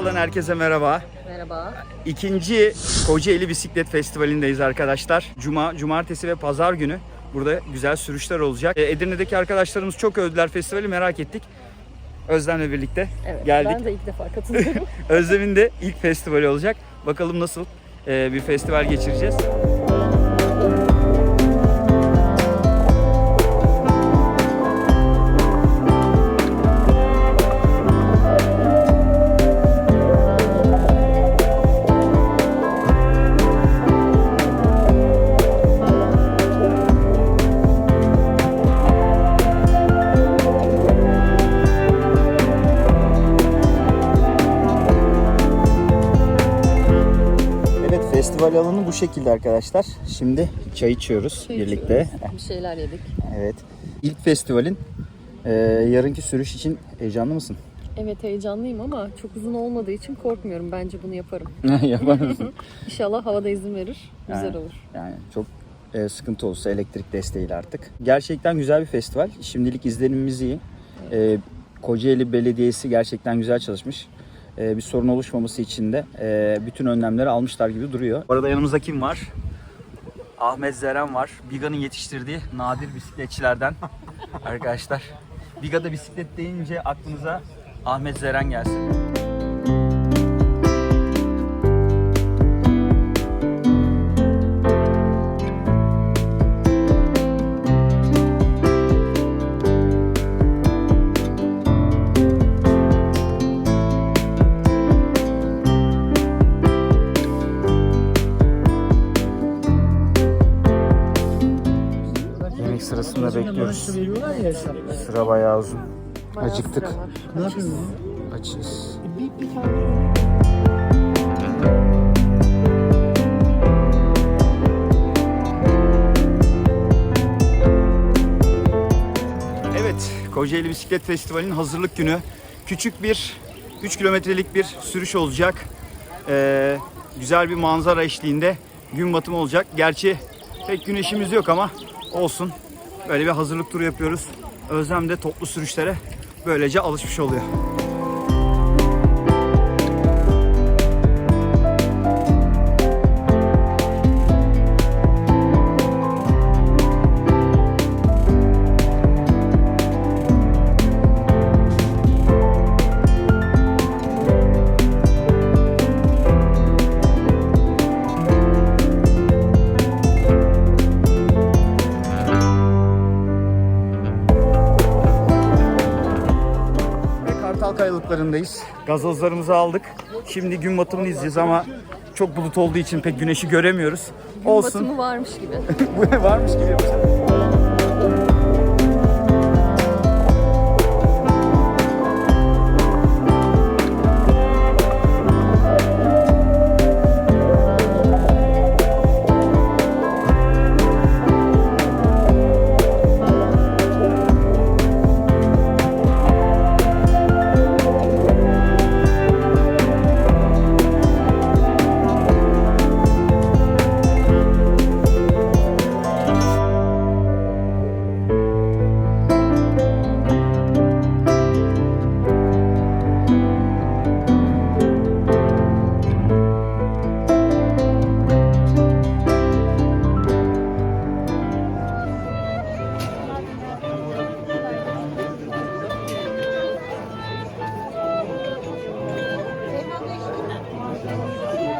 Kartal'dan herkese merhaba. Merhaba. İkinci Kocaeli Bisiklet Festivali'ndeyiz arkadaşlar. Cuma, cumartesi ve pazar günü burada güzel sürüşler olacak. E, Edirne'deki arkadaşlarımız çok övdüler festivali merak ettik. Özlem'le birlikte Evet, geldik. ben de ilk defa katılıyorum. Özlem'in de ilk festivali olacak. Bakalım nasıl e, bir festival geçireceğiz. Bu şekilde arkadaşlar. Şimdi çay içiyoruz Çay birlikte. içiyoruz, Bir şeyler yedik. Evet. İlk festivalin e, yarınki sürüş için heyecanlı mısın? Evet heyecanlıyım ama çok uzun olmadığı için korkmuyorum. Bence bunu yaparım. Yapar mısın? İnşallah havada izin verir. Güzel Yani. olur. Yani çok e, sıkıntı olsa elektrik desteğiyle artık. Gerçekten güzel bir festival. Şimdilik izlenimimiz iyi. E, Kocaeli Belediyesi gerçekten güzel çalışmış. E, bir sorun oluşmaması için de e, bütün önlemleri almışlar gibi duruyor. Bu arada yanımızda kim var? Ahmet Zeren var. Biga'nın yetiştirdiği nadir bisikletçilerden arkadaşlar. Biga'da bisiklet deyince aklınıza Ahmet Zeren gelsin. Sıra bayağı uzun. Bayağı Acıktık. Ne yapıyorsun? Açız. Bir, bir tane Evet, Kocaeli Bisiklet Festivali'nin hazırlık günü. Küçük bir 3 kilometrelik bir sürüş olacak. Ee, güzel bir manzara eşliğinde gün batımı olacak. Gerçi pek güneşimiz yok ama olsun. Böyle bir hazırlık turu yapıyoruz. Özlem de toplu sürüşlere böylece alışmış oluyor. Kayalıkları'ndayız. Gazozlarımızı aldık. Şimdi gün batımını izleyeceğiz ama çok bulut olduğu için pek güneşi göremiyoruz. Gün Olsun. batımı varmış gibi. Varmış gibi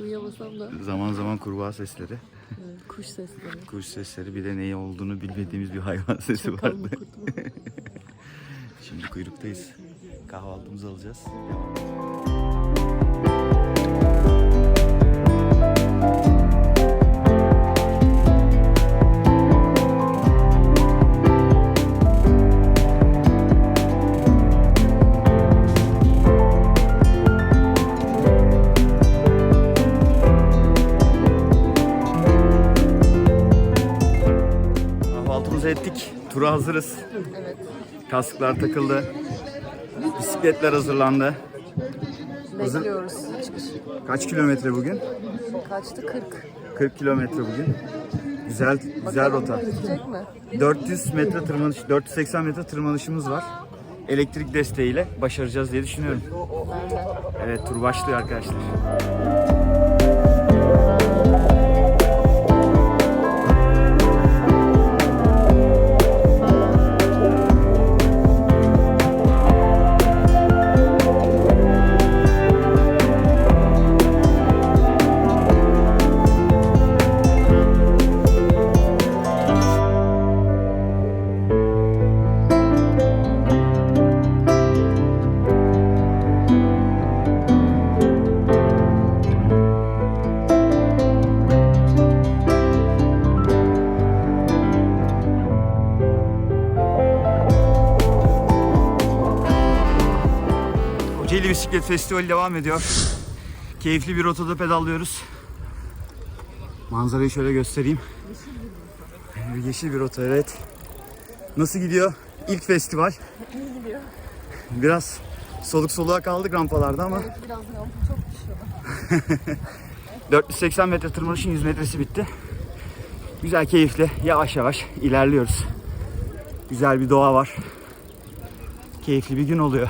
Uyuyamasam da Zaman zaman kurbağa sesleri, evet, kuş sesleri. kuş sesleri bir de neyi olduğunu bilmediğimiz bir hayvan sesi vardı. Şimdi kuyruktayız. Kahvaltımızı alacağız. Tura hazırız. Evet. Kasklar takıldı. Bisikletler hazırlandı. Bekliyoruz çıkış. Kaç kilometre bugün? Kaçtı? 40. 40 kilometre bugün. Güzel güzel rota. Gidecek mi? 400 metre tırmanış, 480 metre tırmanışımız var. Elektrik desteğiyle başaracağız diye düşünüyorum. Evet tur başlıyor arkadaşlar. Festivali devam ediyor. Keyifli bir rotada pedallıyoruz. Manzarayı şöyle göstereyim. Ee, Yeşil bir rota evet. Nasıl gidiyor? İlk festival. İyi gidiyor. Biraz soluk soluğa kaldık rampalarda ama Evet biraz rampa çok düşüyor. 480 metre tırmanışın 100 metresi bitti. Güzel keyifli yavaş yavaş ilerliyoruz. Güzel bir doğa var. Keyifli bir gün oluyor.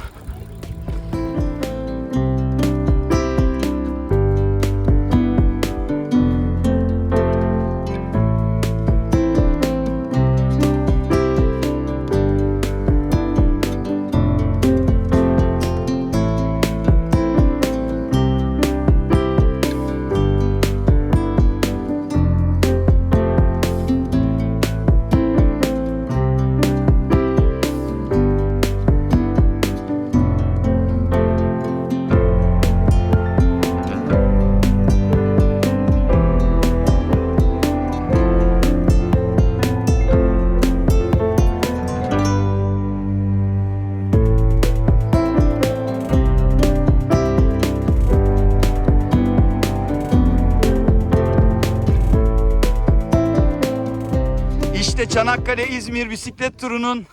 İşte Çanakkale İzmir bisiklet turunun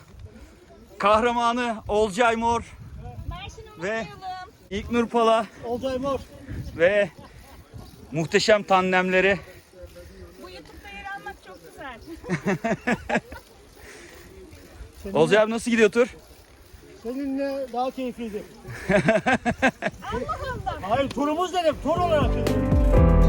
kahramanı Olcay Mor ve İlknur Pala Olcay Mor. ve muhteşem tandemleri Bu YouTube'da yer almak çok güzel. Olcay abi nasıl gidiyor tur? Seninle daha keyifliydi. Allah Allah. Hayır turumuz dedim. Tur olarak dedim.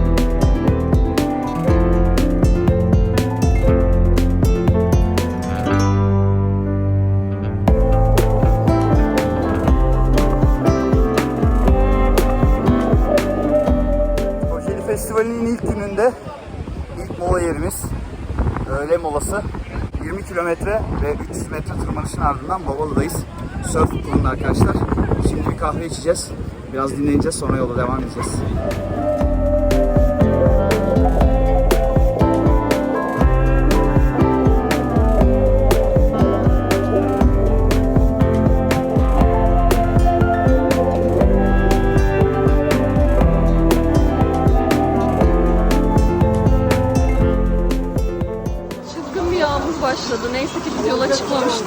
Metre tırmanışın ardından Babalı'dayız. Surf okulunda arkadaşlar. Şimdi bir kahve içeceğiz. Biraz dinleneceğiz sonra yola devam edeceğiz.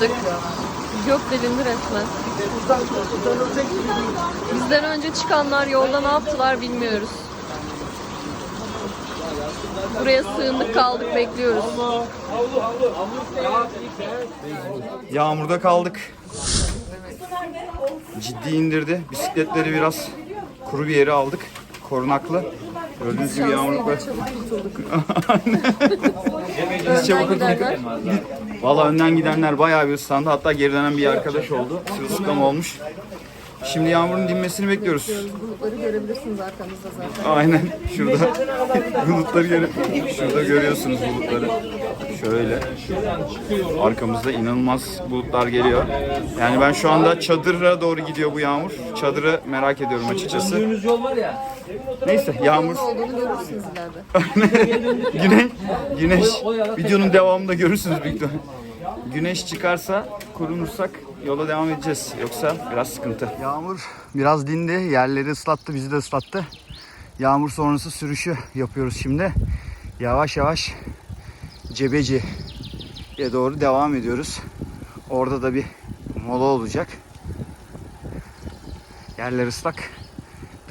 Çıkmamıştık. Gök delindi resmen. Bizden önce çıkanlar yolda ne yaptılar bilmiyoruz. Buraya sığındık kaldık bekliyoruz. Yağmurda kaldık. Ciddi indirdi. Bisikletleri biraz kuru bir yere aldık. Korunaklı. Gördüğünüz gibi yağmurlukla. Şanslıydı çabuk kurtulduk. Biz çabuk gidenler. Valla önden gidenler bayağı bir ıslandı. Hatta geri dönen bir arkadaş oldu. Sırılsıklam olmuş. Şimdi yağmurun dinmesini bekliyoruz. Bulutları görebilirsiniz arkanızda zaten. Aynen şurada bulutları göre şurada görüyorsunuz bulutları. Şöyle arkamızda inanılmaz bulutlar geliyor. Yani ben şu anda çadıra doğru gidiyor bu yağmur. Çadırı merak ediyorum açıkçası. yol var ya. Neyse yağmur Olduğunu görürsünüz ileride. güneş güneş videonun devamında görürsünüz büyük ihtimalle. Güneş çıkarsa kurunursak yola devam edeceğiz. Yoksa biraz sıkıntı. Yağmur biraz dindi. Yerleri ıslattı, bizi de ıslattı. Yağmur sonrası sürüşü yapıyoruz şimdi. Yavaş yavaş Cebeci'ye doğru devam ediyoruz. Orada da bir mola olacak. Yerler ıslak.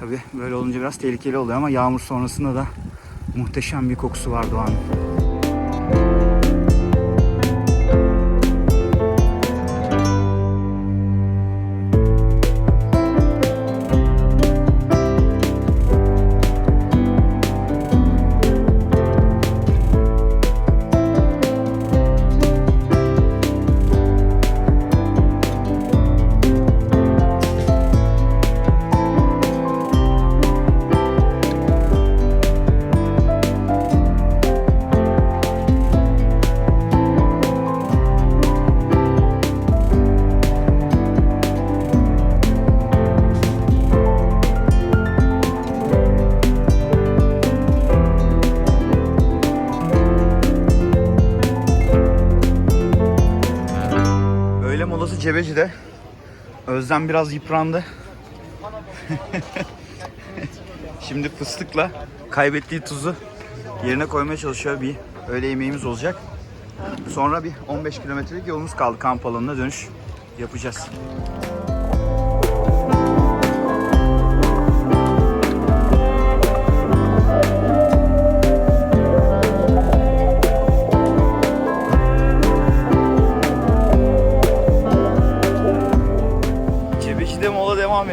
Tabi böyle olunca biraz tehlikeli oluyor ama yağmur sonrasında da muhteşem bir kokusu var doğanın. Molası Cebeci'de. Özlem biraz yıprandı. Şimdi fıstıkla kaybettiği tuzu yerine koymaya çalışıyor. Bir öğle yemeğimiz olacak. Sonra bir 15 kilometrelik yolumuz kaldı kamp alanına dönüş yapacağız.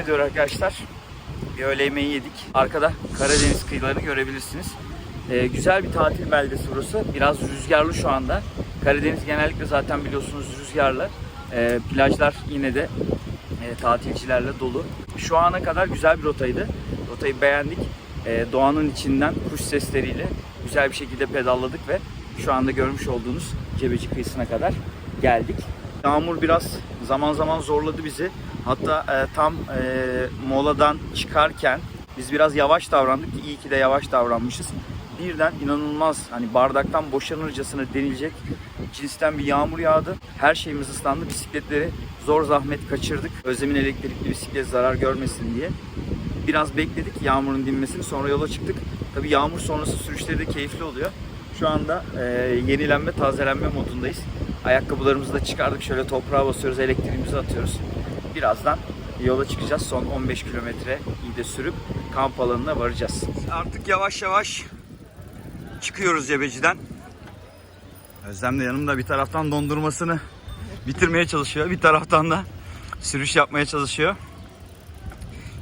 Ediyor arkadaşlar. Bir öğle yemeği yedik. Arkada Karadeniz kıyılarını görebilirsiniz. Ee, güzel bir tatil beldesi burası. Biraz rüzgarlı şu anda. Karadeniz genellikle zaten biliyorsunuz rüzgarlı. Ee, plajlar yine de e, tatilcilerle dolu. Şu ana kadar güzel bir rotaydı. Rotayı beğendik. Ee, doğanın içinden kuş sesleriyle güzel bir şekilde pedalladık ve şu anda görmüş olduğunuz Cebeci kıyısına kadar geldik. Yağmur biraz zaman zaman zorladı bizi. Hatta e, tam e, moladan çıkarken biz biraz yavaş davrandık ki iyi ki de yavaş davranmışız. Birden inanılmaz hani bardaktan boşanırcasına denilecek cinsten bir yağmur yağdı. Her şeyimiz ıslandı. Bisikletleri zor zahmet kaçırdık. Özlem'in elektrikli bisiklet zarar görmesin diye. Biraz bekledik yağmurun dinmesini sonra yola çıktık. Tabi yağmur sonrası sürüşleri de keyifli oluyor. Şu anda e, yenilenme, tazelenme modundayız. Ayakkabılarımızı da çıkardık. Şöyle toprağa basıyoruz, elektriğimizi atıyoruz. Birazdan yola çıkacağız. Son 15 kilometre de sürüp kamp alanına varacağız. Artık yavaş yavaş çıkıyoruz Cebeci'den. Özlem de yanımda bir taraftan dondurmasını bitirmeye çalışıyor. Bir taraftan da sürüş yapmaya çalışıyor.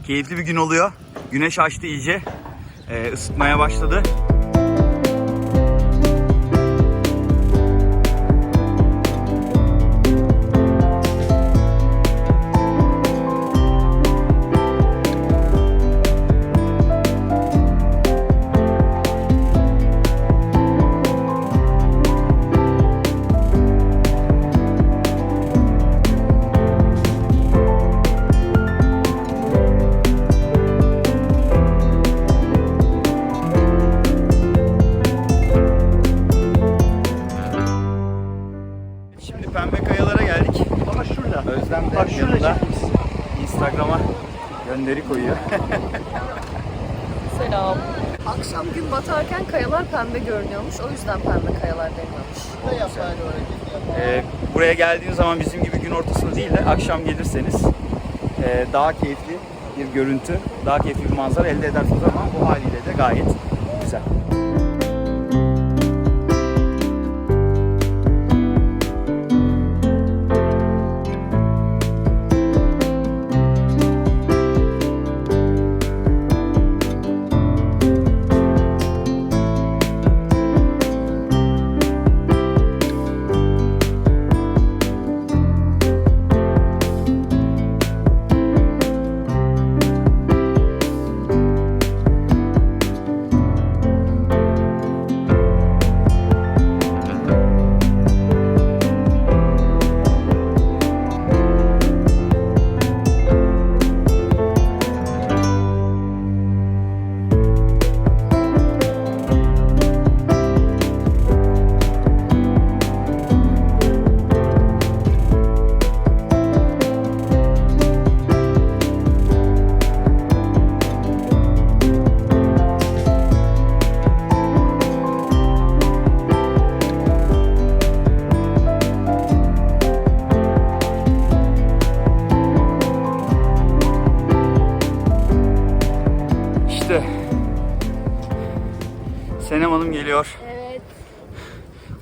Keyifli bir gün oluyor. Güneş açtı iyice. Ee, ısıtmaya başladı. Gönderi koyuyor. Selam. Akşam gün batarken kayalar pembe görünüyormuş. O yüzden pembe kayalar deniyormuş. Ee, buraya geldiğiniz zaman bizim gibi gün ortasında değil de akşam gelirseniz e, daha keyifli bir görüntü, daha keyifli bir manzara elde edersiniz ama bu haliyle de gayet güzel.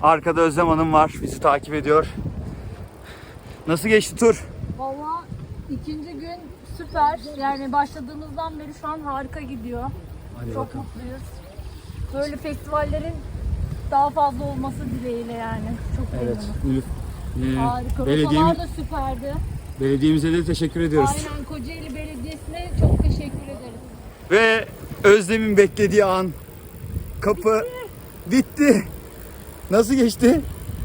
Arkada Özlem Hanım var. Bizi takip ediyor. Nasıl geçti tur? Valla ikinci gün süper. Yani başladığımızdan beri şu an harika gidiyor. Çok mutluyuz. Böyle festivallerin daha fazla olması dileğiyle yani. Çok Evet. memnunum. Ee, Harika. belediye, Rotalar da süperdi. belediyemize de teşekkür ediyoruz. Aynen Kocaeli Belediyesi'ne çok teşekkür ederiz. Ve Özlem'in beklediği an kapı bitti. Nasıl geçti?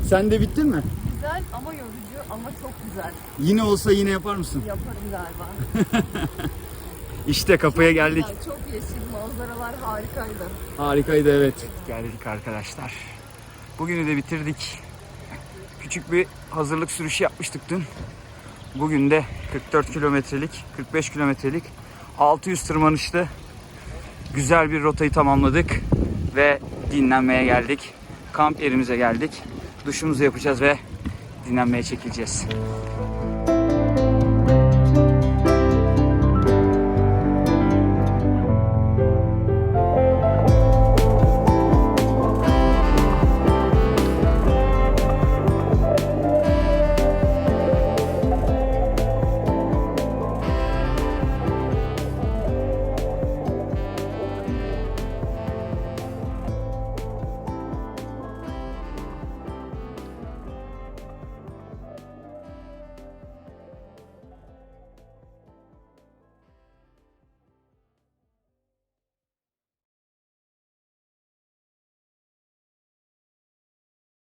Sen de bittin mi? Güzel ama yorucu ama çok güzel. Yine olsa yine yapar mısın? Yaparım galiba. İşte kapıya geldik. Çok yeşil manzaralar harikaydı. Harikaydı evet. Geldik arkadaşlar. Bugünü de bitirdik. Küçük bir hazırlık sürüşü yapmıştık dün. Bugün de 44 kilometrelik, 45 kilometrelik 600 tırmanışlı güzel bir rotayı tamamladık ve dinlenmeye geldik. Kamp yerimize geldik. Duşumuzu yapacağız ve dinlenmeye çekileceğiz.